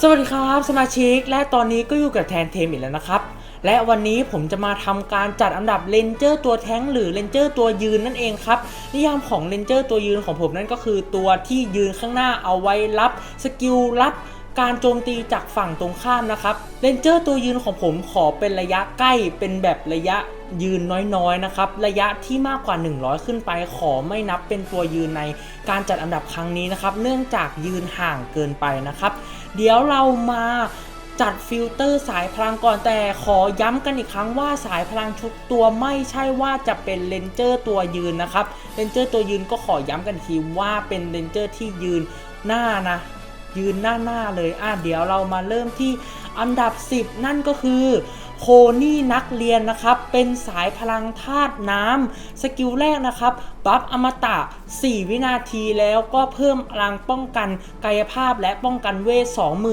สวัสดีครับสมาชิกและตอนนี้ก็อยู่กับแทนเทมอีกแล้วนะครับ และวันนี้ผมจะมาทำการจัดอันดับเลนเจอร์ตัวแท้งหรือเลนเจอร์ตัวยืนนั่นเองครับนิยามของเลนเจอร์ตัวยืนของผมนั่นก็คือตัวที่ยืนข้างหน้าเอาไว้รับสกิลรับการโจมตีจากฝั่งตรงข้ามนะครับเลนเจอร์ตัวยืนของผมขอเป็นระยะใกล้เป็นแบบระยะยืนน้อยๆนะครับ ระยะที่มากกว่า 100 ขึ้นไป ขอไม่นับเป็นตัวยืนในการจัดอันดับครั้งนี้นะครับ เนื่องจากยืนห่างเกินไปนะครับ เดี๋ยวเรามาจัดฟิลเตอร์สายพลังก่อนแต่ขอย้ำกันอีกครั้งว่าสายพลังชุดตัวไม่ใช่ว่าจะเป็นเลนเจอร์ตัวยืนนะครับเลนเจอร์ตัวยืนก็ขอย้ำกันทีว่าเป็นเลนเจอร์ที่ยืนหน้านะยืนหน้าหน้าเลยอะเดี๋ยวเรามาเริ่มที่อันดับ 10 นั่นก็คือ โคนี่นักเรียนนะครับ เป็นสายพลังธาตุน้ำสกิลแรกนะครับ บัฟอมตะ 4 วินาทีแล้วก็เพิ่มพลังป้องกันกายภาพและป้องกันเวท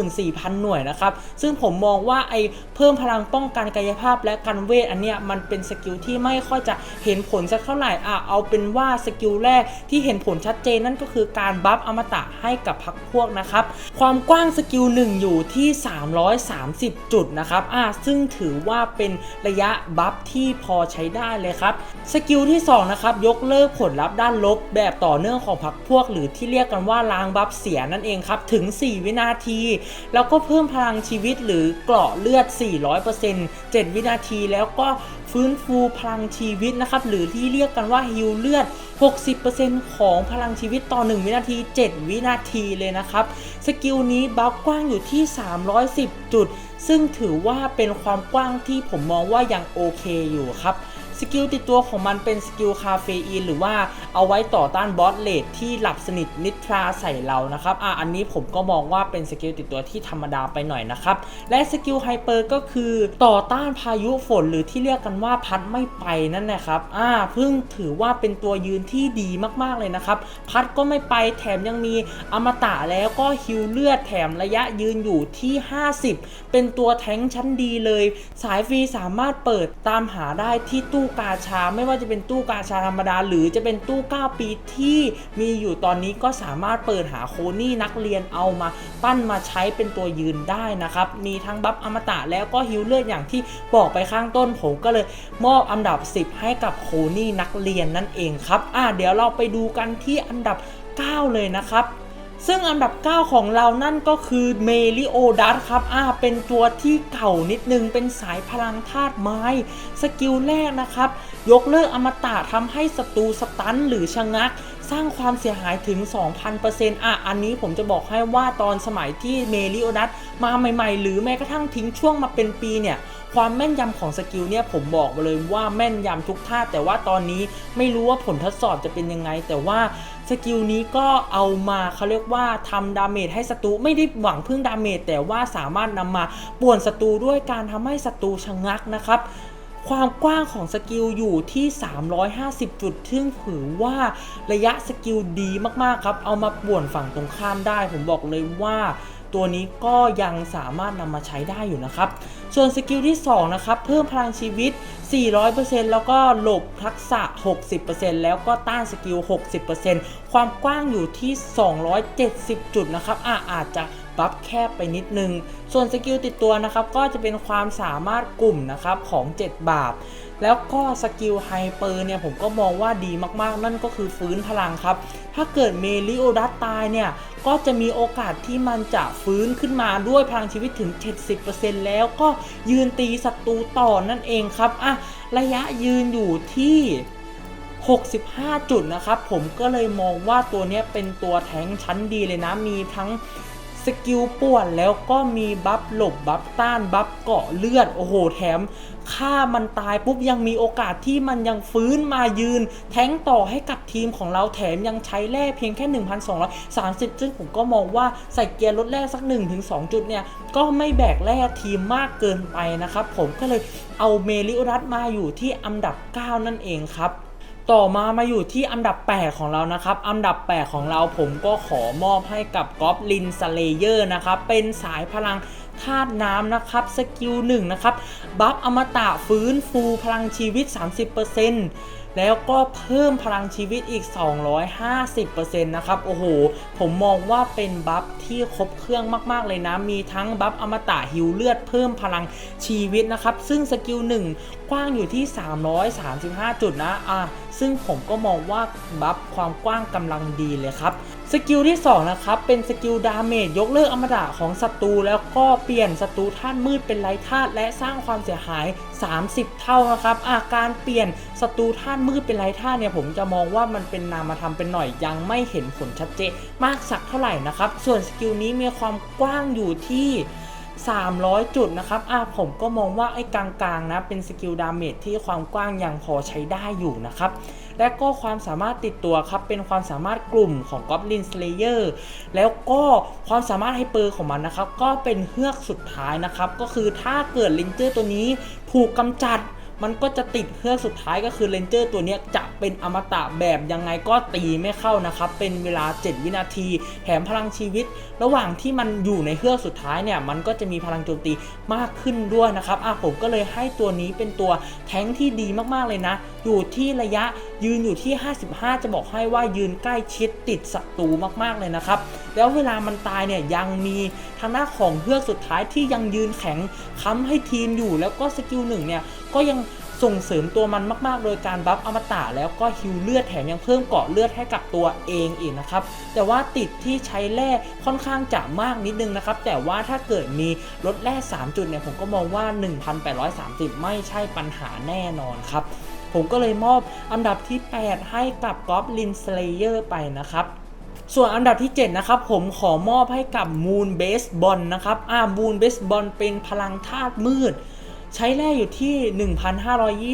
24,000 หน่วยนะครับ ซึ่งผมมองว่าไอเพิ่มพลังป้องกันกายภาพและกันเวทอันเนี้ยมันเป็นสกิลที่ไม่ค่อยจะเห็นผลสักเท่าไหร่อะเอาเป็นว่าสกิลแรกที่เห็นผลชัดเจนนั่นก็คือการบัฟอมตะให้กับพักพวกนะครับ ความกว้างสกิล1อยู่ที่ 330 จุดนะครับอะซึ่งถือือว่าเป็นระยะบัฟที่พอใช้ได้เลยครับ สกิลที่ 2 นะครับ ยกเลิกผลลัพธ์ด้านลบ แบบต่อเนื่องของพักพวก หรือที่เรียกกันว่าล้างบัฟเสียนั่นเองครับ ถึง 4 วินาที แล้วก็เพิ่มพลังชีวิตหรือเกราะเลือด 400% 7 วินาที แล้วก็ฟื้นฟูพลังชีวิตนะครับ หรือที่เรียกกันว่าฮิลเลือด 60%ของพลังชีวิตต่อ 1 วินาที 7 วินาทีเลยนะครับ สกิลนี้บัฟกว้างอยู่ที่ 310 จุด ซึ่งถือว่าเป็นความกว้างที่ผมมองว่ายังโอเคอยู่ครับ สกิลติดตัวของมันเป็นสกิลคาเฟอีนหรือว่าเอาไว้ต่อต้านบอสเลดที่หลับสนิทนิทราใส่เรานะครับอะอันนี้ผมก็มองว่าเป็นสกิลติดตัวที่ธรรมดาไปหน่อยนะครับ และสกิลไฮเปอร์ก็คือต่อต้านพายุฝนหรือที่เรียกกันว่าพัดไม่ไปนั่นนะครับอ่าเพิ่งถือว่าเป็นตัวยืนที่ดีมากๆเลยนะครับ พัดก็ไม่ไปแถมยังมีอมตะแล้วก็ฮิวเลือดแถมระยะยืนอยู่ที่ 50 เป็นตัวแท้งชั้นดีเลย สายฟรีสามารถเปิดตามหาได้ที่ตู้กาชา ไม่ว่าจะเป็นตู้กาชาธรรมดา หรือจะเป็นตู้ 9 ปีที่มีอยู่ตอนนี้ก็สามารถเปิดหาโคนี่นักเรียนเอามา ปั้นมาใช้เป็นตัวยืนได้นะครับ มีทั้งบัฟอมตะแล้วก็ฮิวเลือดอย่างที่บอกไปข้างต้นผมก็เลยมอบอันดับ 10 ให้กับโคนี่นักเรียนนั่นเองครับอะเดี๋ยวเราไปดูกันที่อันดับ 9 เลยนะครับ ซึ่งอันดับ 9 ของเรานั่นก็คือเมลิโอดัสครับอ่าเป็นตัวที่เก่านิดนึง เป็นสายพลังธาตุไม้ สกิลแรกนะครับ ยกเลิกอมตะทำให้ศัตรูสตันหรือชะงัก สร้างความเสียหายถึง 2,000%อะอันนี้ผมจะบอกให้ว่าตอนสมัยที่เมลิโอดัสมาใหม่ๆ หรือแม้กระทั่งทิ้งช่วงมาเป็นปีเนี่ย ความแม่นยำของสกิลเนี่ยผมบอกเลยว่าแม่นยำทุกท่าแต่ว่าตอนนี้ไม่รู้ว่าผลทดสอบจะเป็นยังไง แต่ว่าสกิลนี้ก็เอามาเขาเรียกว่าทำดาเมจให้ศัตรูไม่ได้หวังพึ่งดาเมจแต่ว่าสามารถนำมาป่วนศัตรูด้วยการทำให้ศัตรูชะงักนะครับความกว้างของสกิลอยู่ที่ 350 จุด ซึ่งถือว่าระยะสกิลดีมาก ๆ ครับ เอามาป่วนฝั่งตรงข้ามได้ ผมบอกเลยว่า ตัวนี้ก็ยังสามารถนำมาใช้ได้อยู่นะครับ ส่วนสกิลที่ 2 นะครับ เพิ่มพลังชีวิต 400%แล้วก็หลบทักษะ 60%แล้วก็ต้านสกิล 60%ความกว้างอยู่ที่ 270 จุดนะครับอะอาจจะ บัฟแคบไปนิดนึง ส่วนสกิลติดตัวนะครับก็จะเป็นความสามารถกลุ่มนะครับของ 7 บาปแล้วก็สกิลไฮเปอร์เนี่ยผมก็มองว่าดีมากๆ นั่นก็คือฟื้นพลังครับ ถ้าเกิดเมลิโอดัสตายเนี่ย ก็จะมีโอกาสที่มันจะฟื้นขึ้นมาด้วยพลังชีวิตถึง 70%แล้วก็ยืนตีศัตรูต่อนั่นเองครับอะระยะยืนอยู่ที่ 65 จุดนะครับ ผมก็เลยมองว่าตัวเนี้ยเป็นตัวแทงชั้นดีเลยนะ มีทั้ง สกิลป่วนแล้วก็มีบัฟหลบบัฟต้านบัฟเกาะเลือด โอ้โห แถมฆ่ามันตายปุ๊บยังมีโอกาสที่มันยังฟื้นมายืน แทงต่อให้กับทีมของเราแถมยังใช้แร่เพียงแค่ 1,230 ซึ่งผมก็มองว่าใส่เกียร์ลดแร่สัก 1-2 จุดเนี่ย ก็ไม่แบกแร่ทีมมากเกินไปนะครับ ผมก็เลยเอาเมลิรัสมาอยู่ที่อันดับ 9 นั่นเองครับ ต่อมามาอยู่ที่อันดับ 8 ของเรานะครับ อันดับ 8 ของเราผมก็ขอมอบให้กับกอบลินสเลเยอร์นะครับ เป็นสายพลังธาตุน้ำนะครับ สกิล1นะครับ บัฟอมตะฟื้นฟูพลังชีวิต 30% แล้วก็เพิ่มพลังชีวิตอีก 250%นะครับ โอ้โห ผมมองว่าเป็นบัฟที่ครบเครื่องมากๆเลยนะ มีทั้งบัฟอมตะฮิวเลือดเพิ่มพลังชีวิตนะครับ ซึ่งสกิล1กว้างอยู่ที่ 335 จุดนะ อะ ซึ่งผมก็มองว่าบัฟความกว้างกำลังดีเลยครับ สกิลที่ 2 นะครับ เป็นสกิลดาเมจยกเลิกอมตะของศัตรูแล้วก็เปลี่ยนศัตรูธาตุมืดเป็นไร้ธาตุและสร้างความเสียหาย 30 เท่านะครับ อาการเปลี่ยนศัตรูธาตุมืดเป็นไร้ธาตุเนี่ยผมจะมองว่ามันเป็นนามธรรมเป็นหน่อยยังไม่เห็นผลชัดเจนมากสักเท่าไหร่นะครับ ส่วนสกิลนี้มีความกว้างอยู่ที่300 จุดนะครับอะผมก็มองว่าไอ้กลางๆนะเป็นสกิลดาเมจที่ความกว้างยังพอใช้ได้อยู่นะครับ และก็ความสามารถติดตัวครับเป็นความสามารถกลุ่มของ Goblin Slayer แล้วก็ความสามารถไฮเปอร์ของมันนะครับ ก็เป็นเฮือกสุดท้ายนะครับ ก็คือถ้าเกิดเลนเจอร์ตัวนี้ถูกกำจัดมันก็จะติดเครื่องสุดท้ายก็คือเลนเจอร์ตัวนี้จะเป็นอมตะแบบยังไงก็ตีไม่เข้านะครับ เป็นเวลา 7 วินาทีแถมพลังชีวิต ระหว่างที่มันอยู่ในเครื่องสุดท้ายเนี่ย มันก็จะมีพลังโจมตีมากขึ้นด้วยนะครับอะผมก็เลยให้ตัวนี้เป็นตัวแท้งที่ดีมากๆเลยนะอยู่ที่ระยะยืนอยู่ที่ 55 จะบอกให้ว่ายืนใกล้ชิดติดศัตรูมากๆเลยนะครับ แล้วเวลามันตายเนี่ยยังมีทางหน้าของเฮือกสุดท้ายที่ยังยืนแข็งค้ำให้ทีมอยู่ แล้วก็สกิลหนึ่งเนี่ยก็ยังส่งเสริมตัวมันมาก ๆ โดยการบัฟอมตะแล้วก็ฮิวเลือดแถมยังเพิ่มเกาะเลือดให้กับตัวเองอีกนะครับ แต่ว่าติดที่ใช้แร่ค่อนข้างจะมากนิดนึงนะครับ แต่ว่าถ้าเกิดมีลดแร่ 3 จุดเนี่ยผมก็มองว่า 1,830 ไม่ใช่ปัญหาแน่นอนครับ ผมก็เลยมอบอันดับที่ 8 ให้กับกอฟลินสเลเยอร์ไปนะครับส่วนอันดับที่ 7 นะครับ ผมขอมอบให้กับ Moon Base b o l นะครับอ่า Moon Base b o l เป็นพลังธาตุมืด ใช้แร่อยู่ที่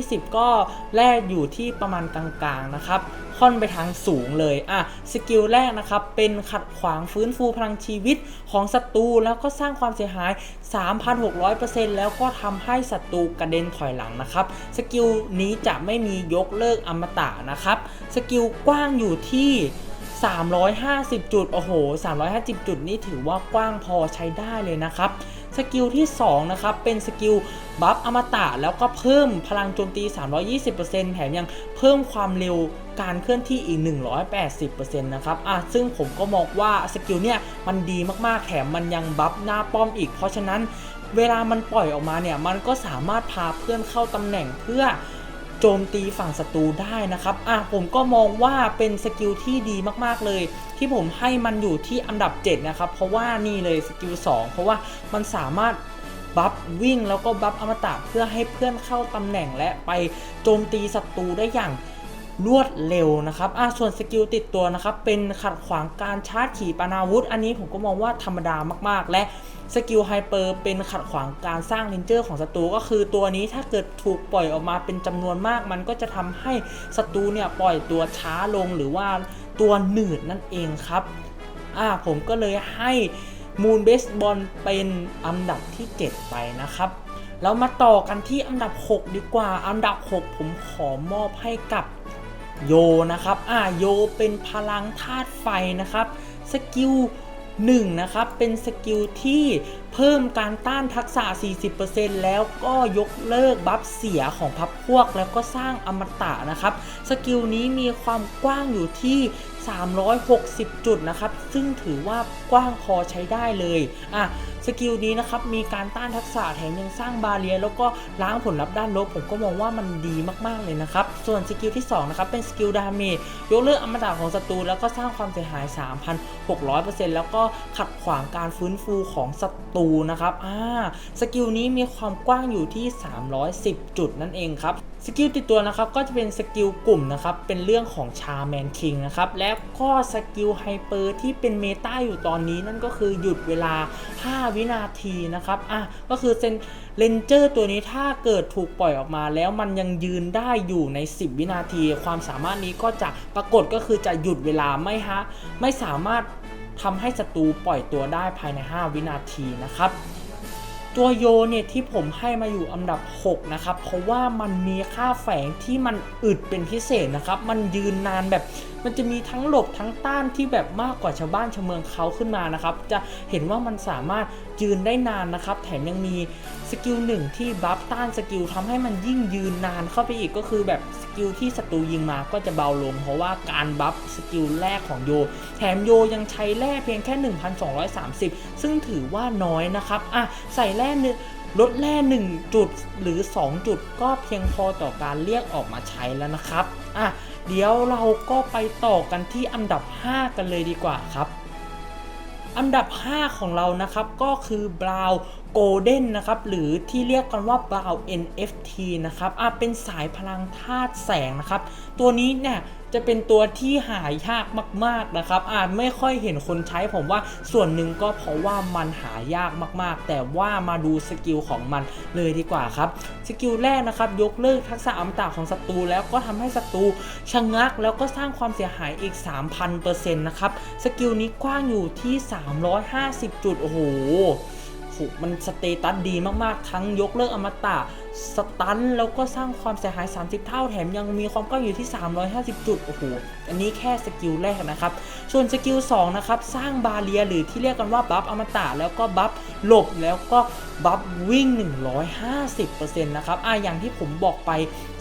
1,520 ก็แร่อยู่ที่ประมาณกลางๆนะครับ ค่อนไปทางสูงเลยอะสกิลแรกนะครับ เป็นขัดขวางฟื้นฟูพลังชีวิตของศัตรูแล้วก็สร้างความเสียหาย 3,600%แล้วก็ทำให้ศัตรูกระเด็นถอยหลังนะครับ สกิลนี้จะไม่มียกเลิกอมตะนะครับ สกิลกว้างอยู่ที่350 จุด โอ้โห 350 จุดนี่ถือว่ากว้างพอใช้ได้เลยนะครับ สกิลที่ 2 นะครับ เป็นสกิลบัฟอมตะแล้วก็เพิ่มพลังโจมตี 320%แถมยังเพิ่มความเร็ว การเคลื่อนที่อีก 180%นะครับอะซึ่งผมก็มองว่าสกิลเนี่ยมันดีมากๆแถมมันยังบัฟหน้าป้อมอีก เพราะฉะนั้นเวลามันปล่อยออกมาเนี่ยมันก็สามารถพาเพื่อนเข้าตำแหน่งเพื่อโจมตีฝั่งศัตรูได้นะครับ อะผมก็มองว่าเป็นสกิลที่ดีมากๆเลย ที่ผมให้มันอยู่ที่อันดับ 7 นะครับ เพราะว่านี่เลยสกิล 2 เพราะว่ามันสามารถบัฟวิ่งแล้วก็บัฟอมตะเพื่อให้เพื่อนเข้าตำแหน่งและไปโจมตีศัตรูได้อย่าง รวดเร็วนะครับอะส่วนสกิลติดตัวนะครับ เป็นขัดขวางการชาร์จขีปนาวุธ อันนี้ผมก็มองว่าธรรมดามาก ๆ และสกิลไฮเปอร์เป็นขัดขวางการสร้างเลนเจอร์ของศัตรูก็คือตัวนี้ถ้าเกิดถูกปล่อยออกมาเป็นจำนวนมาก มันก็จะทำให้ศัตรูเนี่ยปล่อยตัวช้าลงหรือว่าตัวหนืดนั่นเองครับอ่าผมก็เลยให้มูนเบสบอลเป็นอันดับที่ 7 ไปนะครับแล้วมาต่อกันที่อันดับ 6 ดีกว่า อันดับ 6 ผมขอมอบให้กับ โยนะครับอ่าโยเป็นพลังธาตุไฟนะครับ สกิล1นะครับ เป็นสกิลที่เพิ่มการต้านทักษะ 40%แล้วก็ยกเลิกบัฟเสียของพับพวกแล้วก็สร้างอมตะนะครับ สกิลนี้มีความกว้างอยู่ที่ 360 จุดนะครับ ซึ่งถือว่ากว้างพอใช้ได้เลย อะ สกิลนี้นะครับมีการต้านทักษะแถมยังสร้างบาเรีย แล้วก็ล้างผลลัพธ์ด้านลบผมก็มองว่ามันดีมากๆเลยนะครับ ส่วนสกิลที่2นะครับเป็นสกิลดาเมจยกเลิกอมตะของศัตรูแล้วก็สร้างความเสียหาย 3,600%แล้วก็ขัดขวางการฟื้นฟูของศัตรูนะครับอ่าสกิลนี้มีความกว้างอยู่ที่ 310 จุดนั่นเองครับสกิลติดตัวนะครับก็จะเป็นสกิลกลุ่มนะครับเป็นเรื่องของชาแมนคิงนะครับและก็สกิลไฮเปอร์ที่เป็นเมตาอยู่ตอนนี้นั่นก็คือหยุดเวลา 5 วินาทีนะครับอะก็คือเซนเลนเจอร์ตัวนี้ถ้าเกิดถูกปล่อยออกมา แล้วมันยังยืนได้อยู่ใน 10 วินาที ความสามารถนี้ก็จะปรากฏก็คือจะหยุดเวลาไม่ฮะไม่สามารถทำให้ศัตรูปล่อยตัวได้ภายใน 5 วินาทีนะครับ ตัวโยเนี่ยที่ผมให้มาอยู่อันดับ 6 นะครับ เพราะว่ามันมีค่าแฝงที่มันอึดเป็นพิเศษนะครับ มันยืนนานแบบมันจะมีทั้งหลบทั้งต้านที่แบบมากกว่าชาวบ้านชาวเมืองเขาขึ้นมานะครับ จะเห็นว่ามันสามารถยืนได้นานนะครับ แถมยังมีสกิลหนึ่งที่บัฟต้านสกิลทำให้มันยิ่งยืนนานเข้าไปอีกก็คือแบบสกิลที่ศัตรูยิงมาก็จะเบาลง เพราะว่าการบัฟสกิลแรกของโย แถมโยยังใช้แร่เพียงแค่ 1,230 ซึ่งถือว่าน้อยนะครับอะใส่แร่นึ่งลดแร่1จุดหรือ 2 จุดก็เพียงพอต่อการเรียกออกมาใช้แล้วนะครับ อะ เดี๋ยวเราก็ไปต่อกันที่อันดับ 5 กันเลยดีกว่าครับ อันดับ 5 ของเรานะครับก็คือ Brown Golden นะครับหรือที่เรียกกันว่า Brow NFT นะครับอะเป็นสายพลังธาตุแสงนะครับ ตัวนี้เนี่ย จะเป็นตัวที่หายากมากๆนะครับอาจไม่ค่อยเห็นคนใช้ผมว่าส่วนหนึ่งก็เพราะว่ามันหายากมากๆ แต่ว่ามาดูสกิลของมันเลยดีกว่าครับ สกิลแรกนะครับ ยกเลิกทักษะอัมตะของศัตรูแล้วก็ทำให้ศัตรูชะงัก แล้วก็สร้างความเสียหายอีก 3,000%นะครับ สกิลนี้กว้างอยู่ที่ 350 จุด โอ้โห โหมันสเตตัสดีมากๆ ทั้งยกเลิกอมตะสตันแล้วก็สร้างความเสียหาย 30 เท่าแถมยังมีความกว้างอยู่ที่ 350 จุด โอ้โห อันนี้แค่สกิลแรกนะครับ ส่วนสกิล 2 นะครับ สร้างบาเรียหรือที่เรียกกันว่าบัฟอมตะแล้วก็บัฟหลบแล้วก็บัฟวิ่ง 150%นะครับอะอย่างที่ผมบอกไป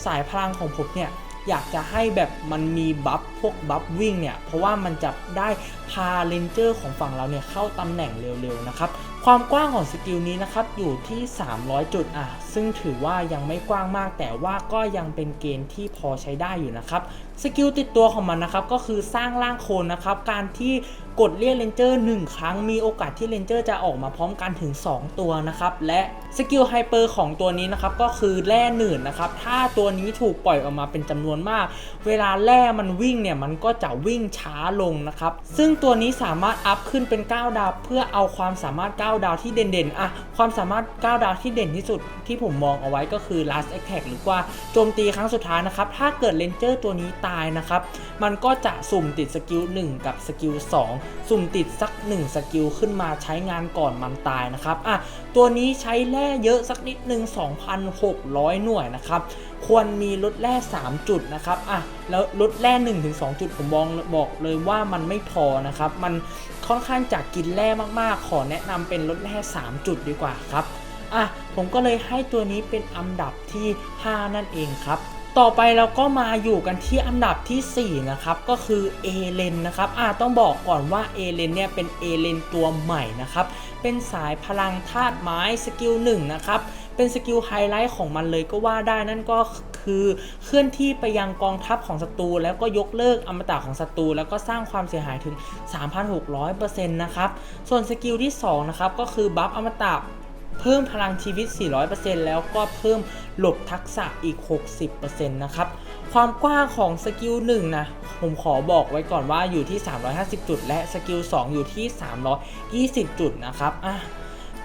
สายพลังของผมเนี่ยอยากจะให้แบบมันมีบัฟพวกบัฟวิ่งเนี่ย เพราะว่ามันจะได้พาเลนเจอร์ของฝั่งเราเนี่ยเข้าตำแหน่งเร็วๆนะครับ ความกว้างของสกิลนี้นะครับอยู่ที่ 300 จุดอะซึ่งถือว่ายังไม่กว้างมาก แต่ว่าก็ยังเป็นเกณฑ์ที่พอใช้ได้อยู่นะครับสกิลติดตัวของมันนะครับก็คือสร้างร่างโคลนนะครับการที่ กดเรียกเลนเจอร์1ครั้งมีโอกาสที่เลนเจอร์จะออกมาพร้อมกันถึง 2 ตัวนะครับ และสกิลไฮเปอร์ของตัวนี้นะครับก็คือแร่หนื่นนะครับ ถ้าตัวนี้ถูกปล่อยออกมาเป็นจำนวนมาก เวลาแร่มันวิ่งเนี่ยมันก็จะวิ่งช้าลงนะครับ ซึ่งตัวนี้สามารถอัพขึ้นเป็น 9 ดาว เพื่อเอาความสามารถ 9 ดาวที่เด่นๆอะความสามารถ 9 ดาวที่เด่นที่สุดที่ผมมองเอาไว้ก็คือ last attack หรือว่าโจมตีครั้งสุดท้ายนะครับ ถ้าเกิดเลนเจอร์ตัวนี้ตายนะครับ มันก็จะสุ่มติดสกิล1กับสกิล2สุ่มติดสัก 1 สกิลขึ้นมาใช้งานก่อนมันตายนะครับอะตัวนี้ใช้แร่เยอะสักนิดหนึ่ง2,600 หน่วยนะครับ ควรมีลดแร่ 3 จุดนะครับอะแล้วลดแร่1ถึง2จุดผมบอกบอกเลยว่ามันไม่พอนะครับ มันค่อนข้างจากกินแร่มากๆ ขอแนะนำเป็นลดแร่ 3 จุดดีกว่าครับอะผมก็เลยให้ตัวนี้เป็นอันดับที่ 5 นั่นเองครับ ต่อไปเราก็มาอยู่กันที่อันดับทีสี่ 4 นะครับ ก็คือเอเลนนะครับอ่าต้องบอกก่อนว่าเอเลนเนี่ยเป็นเอเลนตัวใหม่นะครับ เป็นสายพลังธาตุไม้สกิลหนึ่งนะครับ เป็นสกิลไฮไลท์ของมันเลยก็ว่าได้นั่นก็คือเคลื่อนที่ไปยังกองทัพของศัตรูแล้วก็ยกเลิกอมตะของศัตรูแล้วก็สร้างความเสียหายถึง 3,600%นะครับ ส่วนสกิลที่2นะครับก็คือบัฟอมตะ เพิ่มพลังชีวิต 400%แล้วก็เพิ่มหลบทักษะอีก 60%นะครับ ความกว้างของสกิล1นะ ผมขอบอกไว้ก่อนว่าอยู่ที่ 350 จุด และสกิล2อยู่ที่ 320 จุดนะครับอะ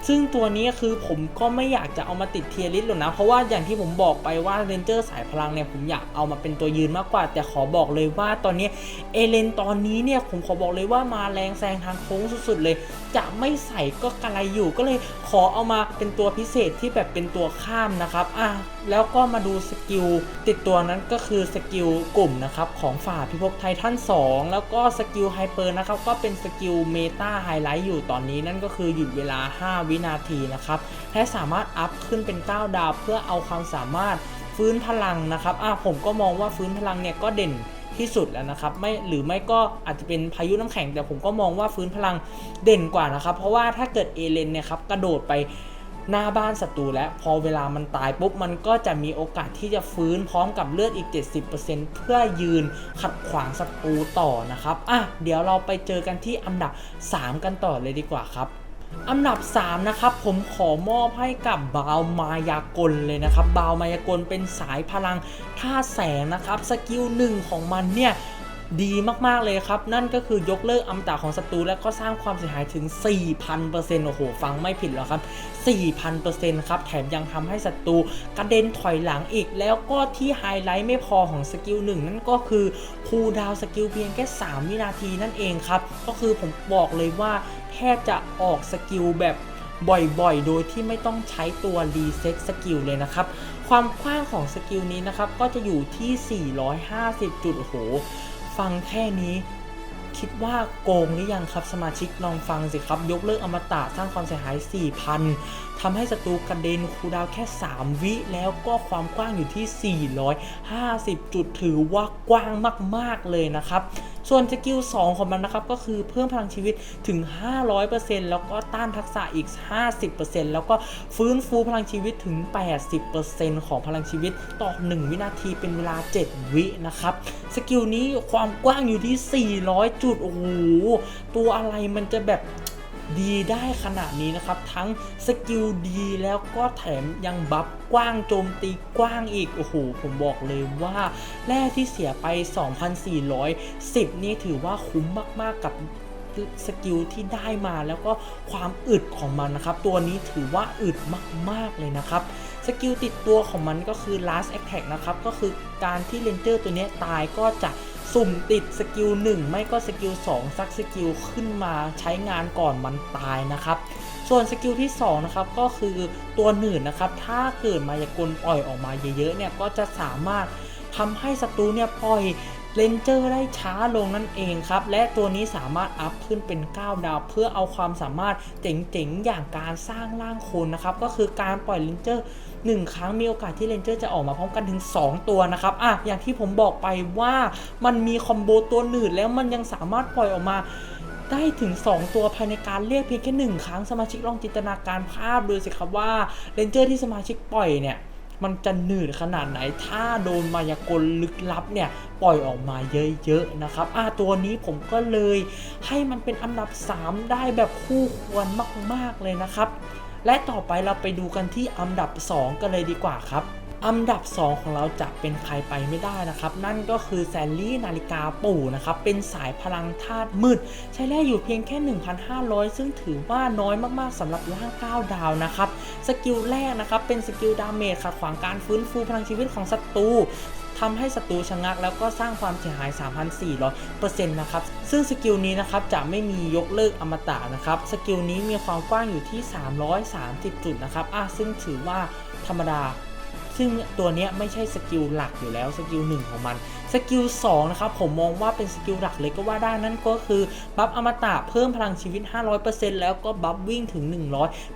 ซึ่งตัวนี้คือผมก็ไม่อยากจะเอามาติดเทียริสหรอกนะ เพราะว่าอย่างที่ผมบอกไปว่าเรนเจอร์สายพลังเนี่ยผมอยากเอามาเป็นตัวยืนมากกว่า แต่ขอบอกเลยว่าตอนนี้เอเลนตอนนี้เนี่ยผมขอบอกเลยว่ามาแรงแซงทางโค้งสุดๆเลย จะไม่ใส่ก็กระไรอยู่ก็เลยขอเอามาเป็นตัวพิเศษที่แบบเป็นตัวข้ามนะครับอะแล้วก็มาดูสกิลติดตัวนั้นก็คือสกิลกลุ่มนะครับของฝ่าพิภพไททัน2 แล้วก็สกิลไฮเปอร์นะครับก็เป็นสกิลเมตาไฮไลท์อยู่ตอนนี้นั่นก็คือหยุดเวลา 5 วินาทีนะครับและสามารถอัพขึ้นเป็น 9 ดาว เพื่อเอาความสามารถฟื้นพลังนะครับอะผมก็มองว่าฟื้นพลังเนี่ยก็เด่นที่สุดแล้วนะครับไม่หรือไม่ก็อาจจะเป็นพายุน้ำแข็งแต่ผมก็มองว่าฟื้นพลังเด่นกว่านะครับ เพราะว่าถ้าเกิดเอเลนเนี่ยครับกระโดดไป หน้าบ้านศัตรูแล้วพอเวลามันตายปุ๊บมันก็จะมีโอกาสที่จะฟื้นพร้อมกับเลือดอีก 70%เพื่อยืนขัดขวางศัตรูต่อนะครับอะเดี๋ยวเราไปเจอกันที่อันดับ 3 กันต่อเลยดีกว่าครับอันดับ 3 นะครับ ผมขอมอบให้กับบาวมายากลเลยนะครับ บาวมายากลเป็นสายพลังท่าแสงนะครับ สกิลหนึ่งของมันเนี่ย ดีมากๆเลยครับ นั่นก็คือยกเลิกอมตะของศัตรูและก็สร้างความเสียหายถึง 4,000%โอ้โห ฟังไม่ผิดหรอกครับ 4,000%ครับ แถมยังทำให้ศัตรูกระเด็นถอยหลังอีก แล้วก็ที่ไฮไลท์ไม่พอของสกิลหนึ่งนั่นก็คือคูดาวสกิลเพียงแค่ 3 วินาทีนั่นเองครับ ก็คือผมบอกเลยว่าแทบจะออกสกิลแบบบ่อยๆ โดยที่ไม่ต้องใช้ตัวรีเซ็ตสกิลเลยนะครับ ความกว้างของสกิลนี้นะครับ ก็จะอยู่ที่ 450 จุดโอ้โห ฟังแค่นี้ คิดว่าโกงหรือยังครับสมาชิกลองฟังสิครับ ยกเลิกอมตะสร้างความเสียหาย4,000 ทำให้ศัตรูกระเด็นคูดาวแค่ 3 วิแล้วก็ความกว้างอยู่ที่ 450 จุดถือว่ากว้างมาก ๆ เลยนะครับ ส่วนสกิล 2 ของมันนะครับก็คือเพิ่มพลังชีวิตถึง 500%แล้วก็ต้านทักษะอีก 50%แล้วก็ฟื้นฟูพลังชีวิตถึง 80%ของพลังชีวิตต่อ 1 วินาทีเป็นเวลา 7 วินะครับ สกิลนี้ความกว้างอยู่ที่ 400 จุด โอ้โห ตัวอะไรมันจะแบบ ดีได้ขนาดนี้นะครับ ทั้งสกิลดีแล้วก็แถมยังบัฟกว้างโจมตีกว้างอีก โอ้โห ผมบอกเลยว่าแร่ที่เสียไป 2,410 นี่ถือว่าคุ้มมากๆกับสกิลที่ได้มาแล้วก็ความอึดของมันนะครับ ตัวนี้ถือว่าอึดมาก ๆ เลยนะครับสกิลติดตัวของมันก็คือ last attack นะครับ ก็คือการที่เลนเจอร์ตัวนี้ตายก็จะ สุ่มติดสกิล1ไม่ก็สกิล2สักสกิลขึ้นมาใช้งานก่อนมันตายนะครับ ส่วนสกิลที่2นะครับก็คือตัวหนืดนะครับ ถ้าเกิดมายากลปล่อยออกมาเยอะๆเนี่ยก็จะสามารถทำให้ศัตรูเนี่ยปล่อย เลนเจอร์ได้ช้าลงนั่นเองครับ และตัวนี้สามารถอัพขึ้นเป็น 9 ดาว เพื่อเอาความสามารถเจ๋งๆ อย่างการสร้างร่างคนนะครับ ก็คือการปล่อยเลนเจอร์1ครั้งมีโอกาสที่เลนเจอร์จะออกมาพร้อมกันถึง 2 ตัวนะครับอะอย่างที่ผมบอกไปว่ามันมีคอมโบตัวหนืดแล้วมันยังสามารถปล่อยออกมาได้ถึง 2 ตัวภายในการเรียกเพียงแค่ 1 ครั้งสมาชิกลองจินตนาการภาพดูสิครับว่าเลนเจอร์ที่สมาชิกปล่อยเนี่ย มันจะหนืดขนาดไหน ถ้าโดนมายากลลึกลับเนี่ยปล่อยออกมาเยอะๆนะครับอ่าตัวนี้ผมก็เลยให้มันเป็นอันดับ 3 ได้แบบคู่ควรมากๆเลยนะครับ และต่อไปเราไปดูกันที่อันดับ 2 กันเลยดีกว่าครับ อันดับ 2 ของเราจะเป็นใครไปไม่ได้นะครับ นั่นก็คือแซลลี่นาฬิกาปู่นะครับ เป็นสายพลังธาตุมืด ใช้แร่อยู่เพียงแค่ 1,500 ซึ่งถือว่าน้อยมากๆสำหรับร่าง9ดาวนะครับ สกิลแรกนะครับ เป็นสกิลดาเมจขัดขวางการฟื้นฟูพลังชีวิตของศัตรูทำให้ศัตรูชะงักแล้วก็สร้างความเสียหาย 3,400%นะครับ ซึ่งสกิลนี้นะครับจะไม่มียกเลิกอมตะนะครับ สกิลนี้มีความกว้างอยู่ที่ 330 จุดนะครับอะซึ่งถือว่าธรรมดา ซึ่งตัวนี้ไม่ใช่สกิลหลักอยู่แล้วสกิลหนึ่งของมัน สกิล2นะครับผมมองว่าเป็นสกิลหลักเลยก็ว่าได้นั่นก็คือบัฟอมตะเพิ่มพลังชีวิต 500%แล้วก็บัฟวิ่งถึง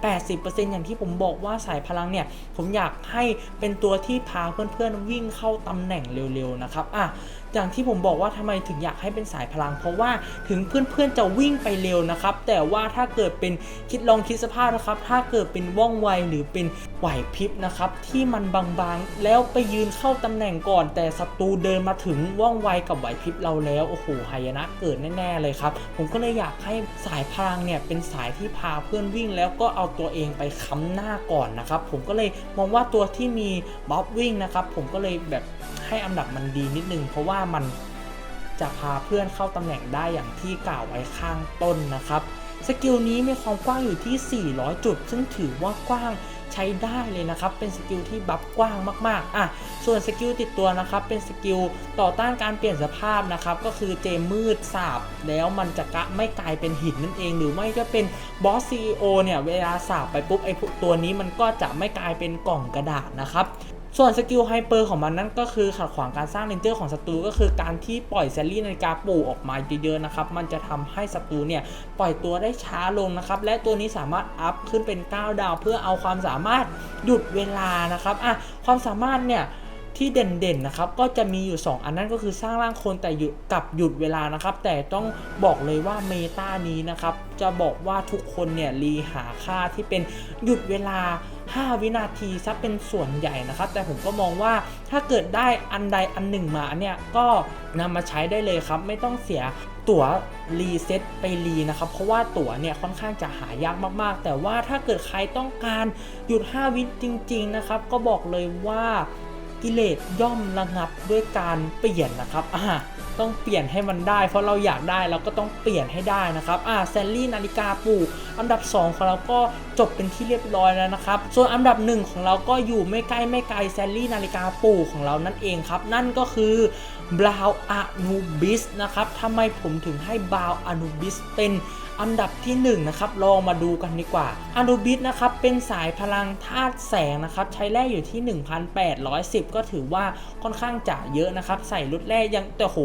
180%อย่างที่ผมบอกว่าสายพลังเนี่ยผมอยากให้เป็นตัวที่พาเพื่อนๆวิ่งเข้าตำแหน่งเร็วๆนะครับอะอย่างที่ผมบอกว่าทำไมถึงอยากให้เป็นสายพลัง เพราะว่าถึงเพื่อนๆจะวิ่งไปเร็วนะครับ แต่ว่าถ้าเกิดเป็นคิดลองคิดสภาพนะครับ ถ้าเกิดเป็นว่องไวหรือเป็นไหวพริบนะครับ ที่มันบางๆ แล้วไปยืนเข้าตำแหน่งก่อน แต่ศัตรูเดินมาถึงว่องไวกับไหวพริบเราแล้วโอ้โหหายนะเกิดแน่ๆเลยครับ ผมก็เลยอยากให้สายพลังเนี่ยเป็นสายที่พาเพื่อนวิ่ง แล้วก็เอาตัวเองไปค้ำหน้าก่อนนะครับ ผมก็เลยมองว่าตัวที่มีบ๊อบวิ่งนะครับ ผมก็เลยแบบให้อันดับมันดีนิดนึง เพราะว่ามันจะพาเพื่อนเข้าตำแหน่งได้อย่างที่กล่าวไว้ข้างต้นนะครับสกิลนี้มีความกว้างอยู่ที่ 400 จุด ซึ่งถือว่ากว้าง ใช้ได้เลยนะครับ เป็นสกิลที่บัฟกว้างมากๆอะส่วนสกิลติดตัวนะครับ เป็นสกิลต่อต้านการเปลี่ยนสภาพนะครับ ก็คือเจมมืดสาบแล้วมันจะกะไม่กลายเป็นหินนั่นเอง หรือไม่ก็เป็นบอสซีโอเนี่ย เวลาสาบไปปุ๊บไอ้ตัวนี้มันก็จะไม่กลายเป็นกล่องกระดาษนะครับ ส่วนสกิลไฮเปอร์ของมันนั่นก็คือขัดขวางการสร้างเลนเจอร์ของศัตรูก็คือการที่ปล่อยแซลลี่นาฬิกาปู่ออกมาเยอะๆนะครับ มันจะทำให้ศัตรูเนี่ยปล่อยตัวได้ช้าลงนะครับ และตัวนี้สามารถอัพขึ้นเป็น 9 ดาว เพื่อเอาความสามารถหยุดเวลานะครับอะความสามารถเนี่ยที่เด่นๆนะครับก็จะมีอยู่ 2 อันนั้นก็คือสร้างร่างคนแต่หยุดกับหยุดเวลานะครับ แต่ต้องบอกเลยว่าเมตานี้นะครับ จะบอกว่าทุกคนเนี่ยรีหาค่าที่เป็นหยุดเวลา 5 วินาทีซะเป็นส่วนใหญ่นะครับ แต่ผมก็มองว่าถ้าเกิดได้อันใดอันหนึ่งมาเนี่ยก็นำมาใช้ได้เลยครับ ไม่ต้องเสียตั๋วรีเซ็ตไปรีนะครับ เพราะว่าตั๋วเนี่ยค่อนข้างจะหายากมากๆ แต่ว่าถ้าเกิดใครต้องการหยุด 5 วิจริง ๆ นะครับ ก็บอกเลยว่า กิเลสย่อมระงับด้วยการเปลี่ยนนะครับอ่าต้องเปลี่ยนให้มันได้ เพราะเราอยากได้เราก็ต้องเปลี่ยนให้ได้นะครับอ่าแซลลี่นาฬิกาปู่อันดับ 2 ของเราก็จบเป็นที่เรียบร้อยแล้วนะครับ ส่วนอันดับหนึ่งของเราก็อยู่ไม่ใกล้ไม่ไกลแซลลี่นาฬิกาปู่ของเรานั่นเองครับ นั่นก็คือบราวอนูบิสนะครับทำไมผมถึงให้บราวอนูบิสเป็นอันดับที่1นงนะครับลองมาดูกันดีกว่าอนูบิสนะครับเป็นสายพลังธาตุแสงนะครับใช้แร่อยู่ที่ 1,810 ก็ถือว่าค่อนข้างจะเยอะนะครับ ใส่ลดแร่ยังแต่โห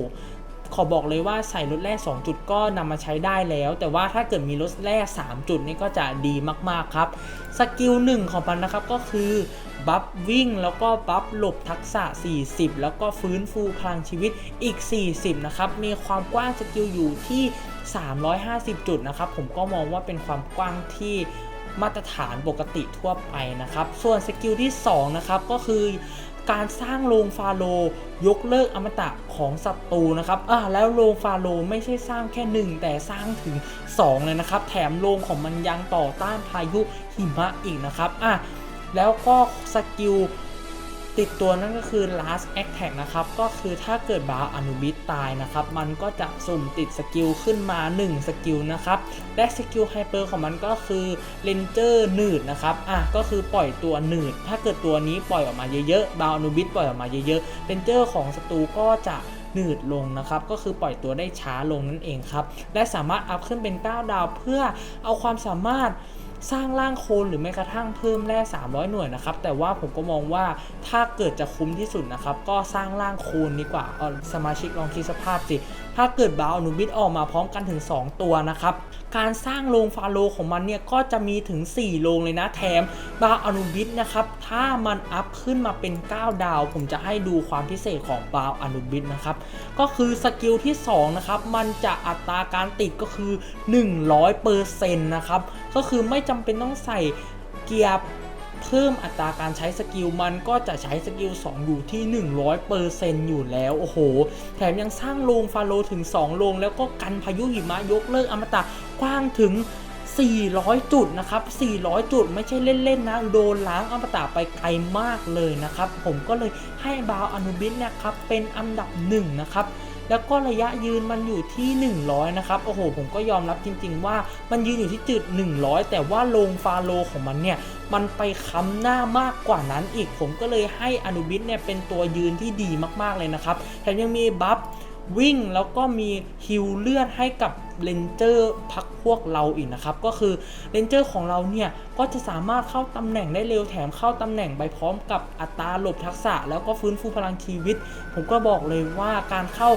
ขอบอกเลยว่าใส่รถแร่2จุดก็นำมาใช้ได้แล้ว แต่ว่าถ้าเกิดมีรถแร่3จุดนี่ก็จะดีมากๆครับสกิลหนึ่งของมันนะครับก็คือบัฟวิ่งแล้วก็บัฟหลบทักษะ 40 แล้วก็ฟื้นฟูพลังชีวิตอีก 40 นะครับ มีความกว้างสกิลอยู่ที่ 350 จุดนะครับ ผมก็มองว่าเป็นความกว้างที่มาตรฐานปกติทั่วไปนะครับ ส่วนสกิลที่ 2 นะครับ ก็คือ การสร้างโรงฟาโลยกเลิกอมตะของศัตรูนะครับอ่าแล้วโรงฟาโลไม่ใช่สร้างแค่ 1 แต่สร้างถึง 2 เลยนะครับ แถมโรงของมันยังต่อต้านพายุหิมะอีกนะครับอะแล้วก็สกิล ติดตัวนั่นก็คือ last attack นะครับ ก็คือถ้าเกิดบาอนุบิตตายนะครับ มันก็จะสุ่มติดสกิลขึ้นมา 1 สกิลนะครับ และสกิลไฮเปอร์ของมันก็คือเลนเจอร์หนืดนะครับ อะก็คือปล่อยตัวหนืด ถ้าเกิดตัวนี้ปล่อยออกมาเยอะๆบาอนุบิตปล่อยออกมาเยอะๆเลนเจอร์ของศัตรูก็จะหนืดลงนะครับ ก็คือปล่อยตัวได้ช้าลงนั่นเองครับ และสามารถอัพขึ้นเป็น 9 ดาวเพื่อเอาความสามารถ สร้างร่างโคลนหรือแม้กระทั่งเพิ่มแร่ 300 หน่วยนะครับ แต่ว่าผมก็มองว่าถ้าเกิดจะคุ้มที่สุดนะครับ ก็สร้างร่างโคลนดีกว่าเอาสมาชิกลองคิดสภาพสิถ้าเกิดบาวอนุบิตออกมาพร้อมกันถึง 2 ตัวนะครับ การสร้างโรงฟาโลของมันเนี่ยก็จะมีถึง 4 โรงเลยนะแถมบาวอนุบิตนะครับ ถ้ามันอัพขึ้นมาเป็น 9 ดาว ผมจะให้ดูความพิเศษของบาวอนุบิตนะครับ ก็คือสกิลที่2นะครับ มันจะอัตราการติดก็คือ 100%นะครับ ก็คือไม่จำเป็นต้องใส่เกียร์ เพิ่มอัตราการใช้สกิลมันก็จะใช้สกิล2อยู่ที่ 100%อยู่แล้วโอ้โห แถมยังสร้างโรงฟาโลถึง 2 โรง แล้วก็กันพายุหิมะยกเลิกอมตะกว้างถึง400 จุดนะครับ 400 จุดไม่ใช่เล่นๆนะ โดนล้างอมตะไปไกลมากเลยนะครับ ผมก็เลยให้บาวอนุบิสเนี่ยครับ เป็นอันดับหนึ่งนะครับ แล้วก็ระยะยืนมันอยู่ที่ 100 นะครับ โอ้โห ผมก็ยอมรับจริง ๆ ว่ามันยืนอยู่ที่จุด 100 แต่ว่าโลงฟาโลของมันเนี่ยมันไปค้ำหน้ามากกว่านั้นอีก ผมก็เลยให้อนุบิสเนี่ยเป็นตัวยืนที่ดีมากๆเลยนะครับ แถมยังมีบัฟวิ่งแล้วก็มีฮิลเลือดให้กับเลนเจอร์พักพวกเราอีกนะครับ ก็คือเลนเจอร์ของเราเนี่ย ก็จะสามารถเข้าตำแหน่งได้เร็วแถมเข้าตำแหน่งไปพร้อมกับอัตราหลบทักษะ แล้วก็ฟื้นฟูพลังชีวิต ผมก็บอกเลยว่าการเข้า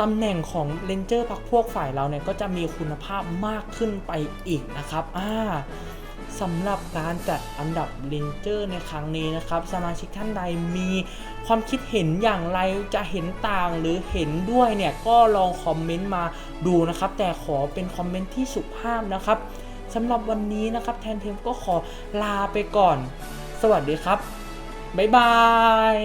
ตำแหน่งของเลนเจอร์พักพวกฝ่ายเราเนี่ยก็จะมีคุณภาพมากขึ้นไปอีกนะครับอ่าสำหรับการจัดอันดับเลนเจอร์ในครั้งนี้นะครับ สมาชิกท่านใดมีความคิดเห็นอย่างไรจะเห็นต่างหรือเห็นด้วยเนี่ยก็ลองคอมเมนต์มาดูนะครับ แต่ขอเป็นคอมเมนต์ที่สุภาพนะครับสำหรับวันนี้นะครับแทนเทมก็ขอลาไปก่อน สวัสดีครับ บ๊ายบาย